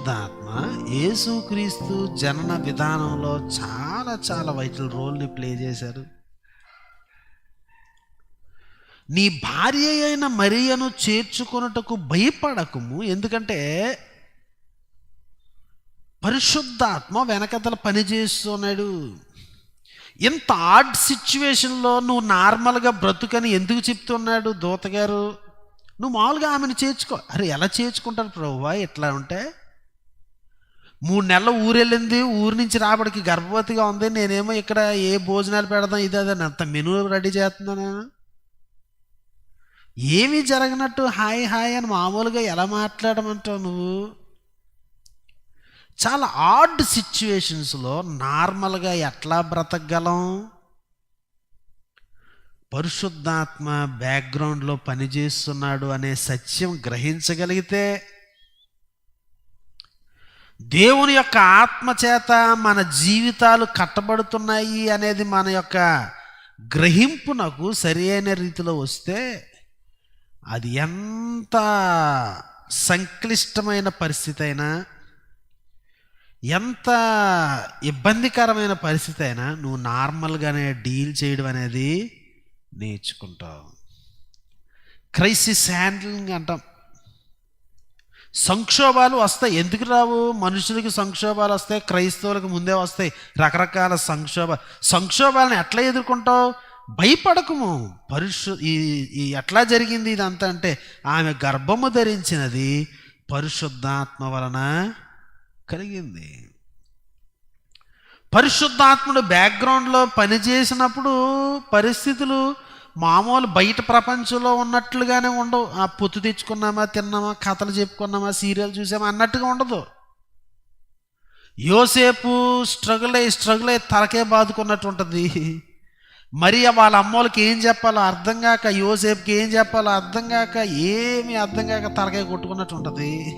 పరిశుద్ధాత్మ యేసుక్రీస్తు జనన విధానంలో చాలా చాలా వైటల్ రోల్ని ప్లే చేశారు. నీ భార్య అయిన మరియను చేర్చుకొనుటకు భయపడకము ఎందుకంటే పరిశుద్ధాత్మ వెనకతల పనిచేస్తున్నాడు ఇంత ఆర్డ్ సిచ్యువేషన్లో నువ్వు నార్మల్గా బ్రతుకని ఎందుకు చెప్తున్నాడు దూతగారు? నువ్వు మామూలుగా ఆమెను చేర్చుకో. అరే ఎలా చేర్చుకుంటారు ప్రభువా ఎట్లా ఉంటే మూడు నెలలు ఊరెళ్ళింది ఊరి నుంచి రాబడికి గర్భవతిగా ఉంది. నేనేమో ఇక్కడ ఏ భోజనాలు పెడదాం ఇది అదే అంత మెనూ రెడీ చేస్తున్నాను ఏమీ జరగనట్టు హాయ్ హాయ్ అని మామూలుగా ఎలా మాట్లాడమంటావు నువ్వు? చాలా ఆడ్ సిచ్యువేషన్స్లో నార్మల్గా ఎట్లా బ్రతకగలం? పరిశుద్ధాత్మ బ్యాక్గ్రౌండ్లో పనిచేస్తున్నాడు అనే సత్యం గ్రహించగలిగితే దేవుని యొక్క ఆత్మచేత మన జీవితాలు కట్టబడుతున్నాయి అనేది మన యొక్క గ్రహింపునకు సరి అయిన రీతిలో వస్తే అది ఎంత సంక్లిష్టమైన పరిస్థితి అయినా ఎంత ఇబ్బందికరమైన పరిస్థితి అయినా నువ్వు నార్మల్గానే డీల్ చేయడం అనేది నేర్చుకుంటావు. క్రైసిస్ హ్యాండ్లింగ్ అంటాం. సంక్షోభాలు వస్తాయి. ఎందుకు రావు? మనుషులకి సంక్షోభాలు వస్తాయి క్రైస్తవులకు ముందే వస్తాయి. రకరకాల సంక్షోభ సంక్షోభాలను ఎట్లా ఎదుర్కొంటావు? భయపడకము. పరిశు ఈ ఈ ఎట్లా జరిగింది ఇదంతా అంటే ఆమె గర్భము ధరించినది పరిశుద్ధాత్మ వలన కలిగింది. పరిశుద్ధాత్ముడు బ్యాక్గ్రౌండ్లో పనిచేసినప్పుడు పరిస్థితులు మామూలు బయట ప్రపంచంలో ఉన్నట్లుగానే ఉండవు. ఆ పొత్తు తెచ్చుకున్నామా తిన్నామా కథలు చెప్పుకున్నామా సీరియల్ చూసామా అన్నట్టుగా ఉండదు. యోసేపు స్ట్రగుల్ అయ్యి స్ట్రగుల్ అయ్యి తలకే బాదుకున్నట్టు ఉంటుంది. మరి వాళ్ళ అమ్మోళ్ళకి ఏం చెప్పాలో అర్థం కాక యోసేపుకి ఏం చెప్పాలో అర్థం కాక ఏమీ అర్థం కాక తలకాయ కొట్టుకున్నట్టు ఉంటుంది.